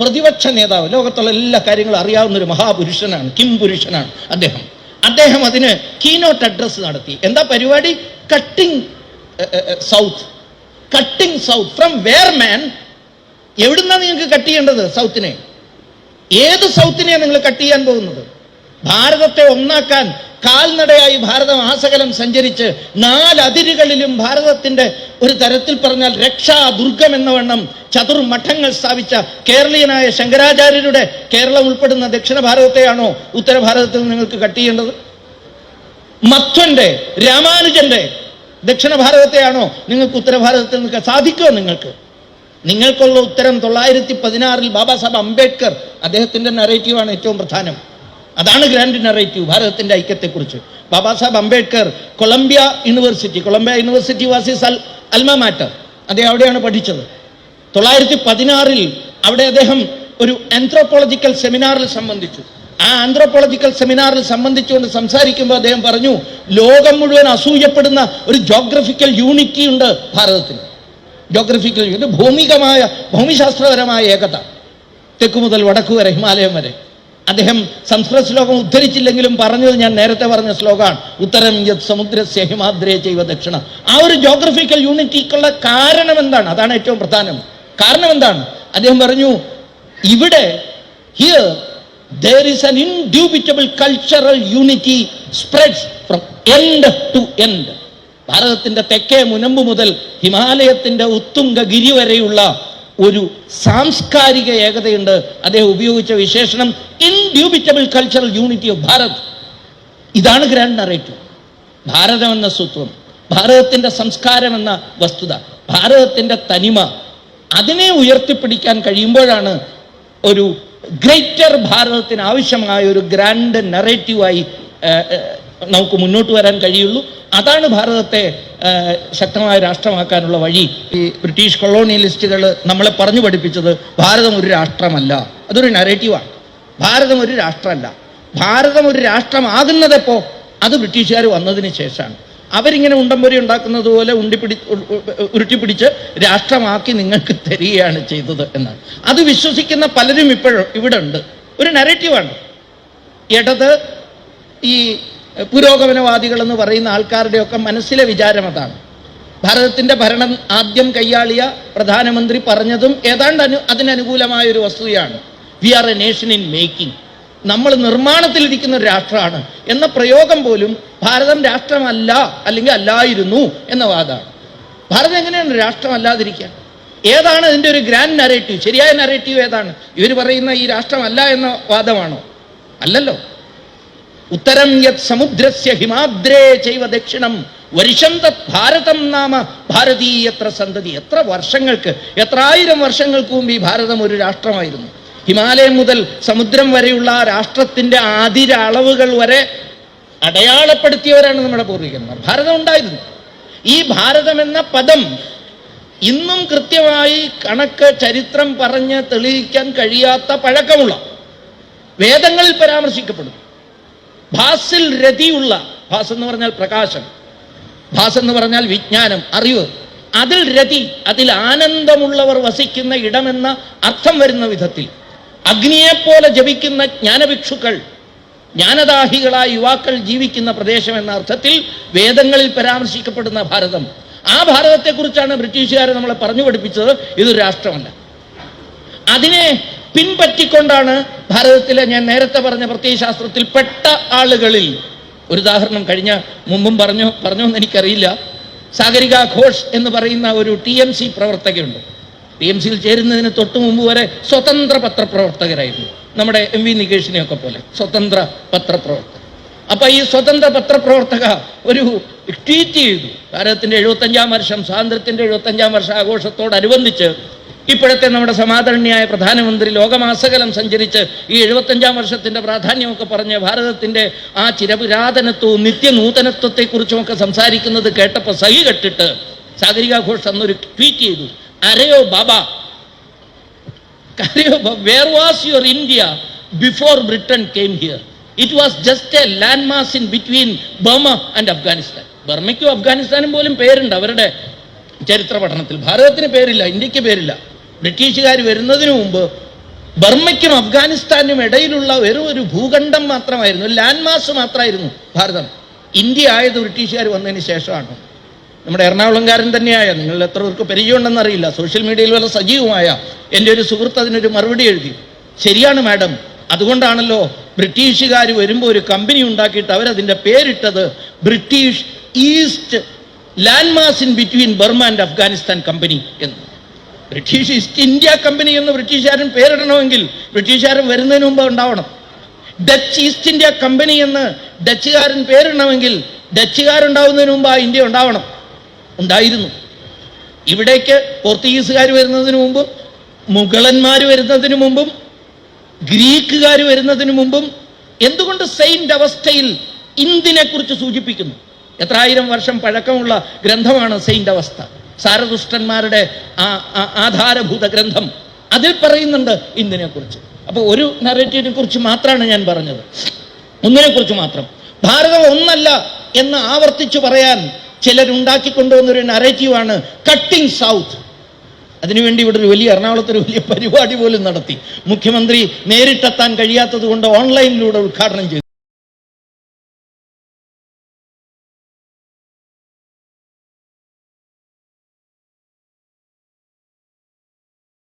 പ്രതിപക്ഷ നേതാവ്. ലോകത്തുള്ള എല്ലാ കാര്യങ്ങളും അറിയാവുന്ന ഒരു മഹാപുരുഷനാണ് കിം പുരുഷനാണ് അദ്ദേഹം. അദ്ദേഹം അതിന് കീനോട്ട് അഡ്രസ്സ് നടത്തി. എന്താ പരിപാടി? Cutting south cutting south from where man എവിടുന്നാണ് നിങ്ങൾക്ക് കട്ട് ചെയ്യേണ്ടത് സൗത്തിനെ ഏത് സൗത്തിനെയാണ് നിങ്ങൾ കട്ട് ചെയ്യാൻ പോകുന്നത്? ഭാരതത്തെ ഒന്നാക്കാൻ കാൽനടയായി ഭാരതം ആസകലം സഞ്ചരിച്ച് നാലതിരുകളിലും ഭാരതത്തിന്റെ ഒരു തരത്തിൽ പറഞ്ഞാൽ രക്ഷാ ദുർഗം എന്ന വണ്ണം ചതുർമഠങ്ങൾ സ്ഥാപിച്ച കേരളീയനായ ശങ്കരാചാര്യരുടെ കേരളം ഉൾപ്പെടുന്ന ദക്ഷിണ ഭാരതത്തെയാണോ ഉത്തരഭാരതത്തിൽ നിങ്ങൾക്ക് കട്ട് ചെയ്യേണ്ടത്? മധ്വന്റെ രാമാനുജന്റെ ദക്ഷിണ ഭാരതത്തെയാണോ നിങ്ങൾക്ക് ഉത്തരഭാരതത്തിൽ നിൽക്കാൻ സാധിക്കുമോ നിങ്ങൾക്ക്? നിങ്ങൾക്കുള്ള ഉത്തരം തൊള്ളായിരത്തി പതിനാറിൽ ബാബാ സാഹബ് അംബേദ്കർ അദ്ദേഹത്തിന്റെ നറേറ്റീവാണ് ഏറ്റവും പ്രധാനം. അതാണ് ഗ്രാൻഡ് നറേറ്റീവ് ഭാരതത്തിന്റെ ഐക്യത്തെക്കുറിച്ച്. Baba Saheb Ambedkar Columbia University Columbia University was his al alma mater അദ്ദേഹം അവിടെയാണ് പഠിച്ചത്. തൊള്ളായിരത്തി പതിനാറിൽ അവിടെ അദ്ദേഹം ഒരു ആന്ത്രോപോളജിക്കൽ സെമിനാറിൽ സംബന്ധിച്ചു. ആ ആന്ത്രോപോളജിക്കൽ സെമിനാറിൽ സംബന്ധിച്ചുകൊണ്ട് സംസാരിക്കുമ്പോൾ അദ്ദേഹം പറഞ്ഞു ലോകം മുഴുവൻ അസൂയപ്പെടുന്ന ഒരു ജോഗ്രഫിക്കൽ യൂണിറ്റി ഉണ്ട് ഭാരതത്തിന് ജോഗ്രഫിക്കൽ യൂണിറ്റ് ഭൗമികമായ ഭൂമിശാസ്ത്രപരമായ ഏകത. തെക്കു മുതൽ വടക്കു വരെ ഹിമാലയം വരെ. അദ്ദേഹം സംസ്കൃത ശ്ലോകം ഉദ്ധരിച്ചില്ലെങ്കിലും പറഞ്ഞത് ഞാൻ നേരത്തെ പറഞ്ഞ ശ്ലോകമാണ്. ഉത്തരം യത് സമുദ്ര ഹിമാദ്രേ ചെയ്വ ദക്ഷിണ. ആ ഒരു ജോഗ്രഫിക്കൽ യൂണിറ്റിക്കുള്ള കാരണം എന്താണ്? അതാണ് ഏറ്റവും പ്രധാനം. കാരണം എന്താണ്? അദ്ദേഹം പറഞ്ഞു ഇവിടെ here there is an indubitable cultural unity spreads from end to end ഭാരതത്തിന്റെ തെക്കേ മുനമ്പ് മുതൽ ഹിമാലയത്തിന്റെ ഉത്തുംഗ ഗിരി വരെയുള്ള ഒരു സാംസ്കാരിക ഏകതയുണ്ട്. അദ്ദേഹം ഉപയോഗിച്ച വിശേഷണം indubitable cultural unity of Bharat ഇതാണ് ഗ്രാൻഡ് നറേറ്റീവ് ഭാരതം എന്ന സ്വത്വം ഭാരതത്തിന്റെ സംസ്കാരം എന്ന വസ്തുത ഭാരതത്തിന്റെ തനിമ അതിനെ ഉയർത്തിപ്പിടിക്കാൻ കഴിയുമ്പോഴാണ് ഒരു ഗ്രേറ്റർ ഭാരതത്തിന് ആവശ്യമായ ഒരു ഗ്രാൻഡ് നറേറ്റീവായി നമുക്ക് മുന്നോട്ട് വരാൻ കഴിയുള്ളൂ. അതാണ് ഭാരതത്തെ ശക്തമായ രാഷ്ട്രമാക്കാനുള്ള വഴി ഈ ബ്രിട്ടീഷ് കൊളോണിയലിസ്റ്റുകൾ നമ്മളെ പറഞ്ഞു പഠിപ്പിച്ചത് ഭാരതം ഒരു രാഷ്ട്രമല്ല. അതൊരു നരേറ്റീവാണ് ഭാരതം ഒരു രാഷ്ട്രമല്ല. ഭാരതം ഒരു രാഷ്ട്രമാകുന്നതെപ്പോ അത് ബ്രിട്ടീഷുകാർ വന്നതിന് ശേഷമാണ്. അവരിങ്ങനെ ഉണ്ടംപൊരി ഉണ്ടാക്കുന്നത് പോലെ ഉണ്ടിപ്പിടി ഉരുട്ടിപ്പിടിച്ച് രാഷ്ട്രമാക്കി നിങ്ങൾക്ക് തരികയാണ് ചെയ്തത് എന്നാണ്. അത് വിശ്വസിക്കുന്ന പലരും ഇപ്പോഴും ഇവിടെ ഉണ്ട് ഒരു നരേറ്റീവാണ് ഇടത് ഈ പുരോഗമനവാദികൾ എന്ന് പറയുന്ന ആൾക്കാരുടെയൊക്കെ മനസ്സിലെ വിചാരം അതാണ്. ഭാരതത്തിന്റെ ഭരണം ആദ്യം കൈയാളിയ പ്രധാനമന്ത്രി പറഞ്ഞതും ഏതാണ്ട് അനു അതിനനുകൂലമായ ഒരു വസ്തുതയാണ്. We are a nation in making നമ്മൾ നിർമ്മാണത്തിലിരിക്കുന്ന ഒരു രാഷ്ട്രമാണ് എന്ന പ്രയോഗം പോലും ഭാരതം രാഷ്ട്രമല്ല അല്ലെങ്കിൽ അല്ലായിരുന്നു എന്ന വാദമാണ്. ഭാരതം എങ്ങനെയാണ് രാഷ്ട്രമല്ലാതിരിക്കുക ഏതാണ് ഇതിന്റെ ഒരു ഗ്രാൻഡ് നറേറ്റീവ് ശരിയായ നറേറ്റീവ് ഏതാണ്? ഇവർ പറയുന്ന ഈ രാഷ്ട്രമല്ല എന്ന വാദമാണോ? അല്ലല്ലോ. ഉത്തരം യത് സമുദ്രസ്യ ഹിമാദ്രേ ചൈവ ദക്ഷിണം. വർഷം തത് ഭാരതം നാമ ഭാരതീയത്ര സന്തതി. എത്ര വർഷങ്ങൾക്ക് എത്ര ആയിരം വർഷങ്ങൾക്ക് മുമ്പ് ഈ ഭാരതം ഒരു രാഷ്ട്രമായിരുന്നു. ഹിമാലയം മുതൽ സമുദ്രം വരെയുള്ള ആ രാഷ്ട്രത്തിന്റെ ആതിര അളവുകൾ വരെ അടയാളപ്പെടുത്തിയവരാണ് നമ്മുടെ പൂർവികന്മാർ. ഭാരതം ഉണ്ടായിരുന്നു. ഈ ഭാരതം എന്ന പദം ഇന്നും കൃത്യമായി കണക്ക് ചരിത്രം പറഞ്ഞ് തെളിയിക്കാൻ കഴിയാത്ത പഴക്കമുള്ള വേദങ്ങളിൽ പരാമർശിക്കപ്പെടുന്നു. ഭാസിൽ രതിയുള്ള ഭാസ് എന്ന് പറഞ്ഞാൽ പ്രകാശം ഭാസ് എന്ന് പറഞ്ഞാൽ വിജ്ഞാനം അറിവ്. അതിൽ രതി അതിൽ ആനന്ദമുള്ളവർ വസിക്കുന്ന ഇടമെന്ന അർത്ഥം വരുന്ന വിധത്തിൽ. അഗ്നിയെപ്പോലെ ജപിക്കുന്ന ജ്ഞാനഭിക്ഷുക്കൾ ജ്ഞാനദാഹികളായ യുവാക്കൾ ജീവിക്കുന്ന പ്രദേശം എന്ന അർത്ഥത്തിൽ വേദങ്ങളിൽ പരാമർശിക്കപ്പെടുന്ന ഭാരതം. ആ ഭാരതത്തെക്കുറിച്ചാണ് ബ്രിട്ടീഷുകാരെ നമ്മളെ പറഞ്ഞു പഠിപ്പിച്ചത്. ഇതൊരു രാഷ്ട്രമല്ല. അതിനെ പിൻപറ്റിക്കൊണ്ടാണ് ഭാരതത്തിലെ ഞാൻ നേരത്തെ പറഞ്ഞ പ്രത്യയശാസ്ത്രത്തിൽ പെട്ട ആളുകളിൽ. ഒരു ഉദാഹരണം കഴിഞ്ഞ മുമ്പും പറഞ്ഞു പറഞ്ഞു എന്ന് എനിക്കറിയില്ല. സാഗരിക ഘോഷ് എന്ന് പറയുന്ന ഒരു ടി എം സി പ്രവർത്തകയുണ്ട് ടി എം സിയിൽ ചേരുന്നതിന് തൊട്ട് മുമ്പ് വരെ സ്വതന്ത്ര പത്രപ്രവർത്തകരായിരുന്നു. നമ്മുടെ എം വി നികേഷിനെയൊക്കെ പോലെ സ്വതന്ത്ര പത്രപ്രവർത്തകർ. അപ്പൊ ഈ സ്വതന്ത്ര പത്രപ്രവർത്തക ഒരു ട്വീറ്റ് ചെയ്തു. ഭാരതത്തിന്റെ എഴുപത്തഞ്ചാം വർഷം സ്വാതന്ത്ര്യത്തിന്റെ എഴുപത്തഞ്ചാം വർഷ ആഘോഷത്തോടനുബന്ധിച്ച് ഇപ്പോഴത്തെ നമ്മുടെ സമാദരണീയായ പ്രധാനമന്ത്രി ലോകമാസകലം സഞ്ചരിച്ച് ഈ എഴുപത്തഞ്ചാം വർഷത്തിന്റെ പ്രാധാന്യമൊക്കെ പറഞ്ഞ് ഭാരതത്തിന്റെ ആ ചിരപുരാതനത്വവും നിത്യനൂതനത്വത്തെക്കുറിച്ചും ഒക്കെ സംസാരിക്കുന്നത് കേട്ടപ്പോൾ സഹി കെട്ടിട്ട് സാഗരിക ഘോഷ് അന്നൊരു ട്വീറ്റ് ചെയ്തു. അരയോ ബാബ where was your India before Britain came here it was just a land mass in between Burma and Afghanistan ബർമയ്ക്കും അഫ്ഗാനിസ്ഥാനും പോലും പേരുണ്ട്. അവരുടെ ചരിത്ര പഠനത്തിൽ. ഭാരതത്തിന് പേരില്ല ഇന്ത്യയ്ക്ക് പേരില്ല. ബ്രിട്ടീഷുകാർ വരുന്നതിന് മുമ്പ് ബർമ്മയ്ക്കും അഫ്ഗാനിസ്ഥാനും ഇടയിലുള്ള വെറും ഒരു ഭൂഖണ്ഡം മാത്രമായിരുന്നു ലാൻഡ് മാസ് മാത്രമായിരുന്നു ഭാരതം. ഇന്ത്യ ആയത് ബ്രിട്ടീഷുകാർ വന്നതിന് ശേഷമാണ്. നമ്മുടെ എറണാകുളംകാരൻ തന്നെയായ നിങ്ങൾ എത്ര പേർക്ക് പരിചയമുണ്ടെന്ന് അറിയില്ല സോഷ്യൽ മീഡിയയിൽ വളരെ സജീവമായ എന്റെ ഒരു സുഹൃത്ത് അതിനൊരു മറുപടി എഴുതി. ശരിയാണ് മാഡം അതുകൊണ്ടാണല്ലോ ബ്രിട്ടീഷുകാർ വരുമ്പോൾ ഒരു കമ്പനി ഉണ്ടാക്കിയിട്ട് അവരതിന്റെ പേരിട്ടത് British east land mass in between Burma and Afghanistan company എന്ന്. ബ്രിട്ടീഷ് ഈസ്റ്റ് ഇന്ത്യ കമ്പനി എന്ന് ബ്രിട്ടീഷുകാരൻ പേരിടണമെങ്കിൽ ബ്രിട്ടീഷുകാരൻ വരുന്നതിന് മുമ്പ് ഉണ്ടാവണം. ഡച്ച് ഈസ്റ്റ് ഇന്ത്യ കമ്പനി എന്ന് ഡച്ചുകാരൻ പേരിടണമെങ്കിൽ ഡച്ചുകാരുണ്ടാവുന്നതിന് മുമ്പ് ആ ഇന്ത്യ ഉണ്ടാവണം. ഉണ്ടായിരുന്നു. ഇവിടേക്ക് പോർത്തുഗീസുകാർ വരുന്നതിന് മുമ്പും മുഗളന്മാർ വരുന്നതിന് മുമ്പും ഗ്രീക്കുകാർ വരുന്നതിന് മുമ്പും എന്തുകൊണ്ട് സെയിന്റ് അവസ്ഥയിൽ ഇന്തിനെ കുറിച്ച് സൂചിപ്പിക്കുന്നു? എത്ര ആയിരം വർഷം പഴക്കമുള്ള ഗ്രന്ഥമാണ് സെയിന്റ് അവസ്ഥ സാരദുഷ്ടന്മാരുടെ ആ ആധാരഭൂത ഗ്രന്ഥം അതിൽ പറയുന്നുണ്ട് ഇന്തിനെ കുറിച്ച് അപ്പോൾ ഒരു നറേറ്റീവിനെ കുറിച്ച് മാത്രമാണ് ഞാൻ പറഞ്ഞത്. ഒന്നിനെ കുറിച്ച് മാത്രം. ഭാരതം ഒന്നല്ല എന്ന് ആവർത്തിച്ചു പറയാൻ ചിലരുണ്ടാക്കിക്കൊണ്ടുവന്നൊരു നറേറ്റീവാണ് കട്ടിംഗ് സൗത്ത് അതിനുവേണ്ടി ഇവിടെ ഒരു വലിയ എറണാകുളത്ത് ഒരു വലിയ പരിപാടി പോലും നടത്തി. മുഖ്യമന്ത്രി നേരിട്ടെത്താൻ കഴിയാത്തത് കൊണ്ട് ഓൺലൈനിലൂടെ ഉദ്ഘാടനം ചെയ്തു.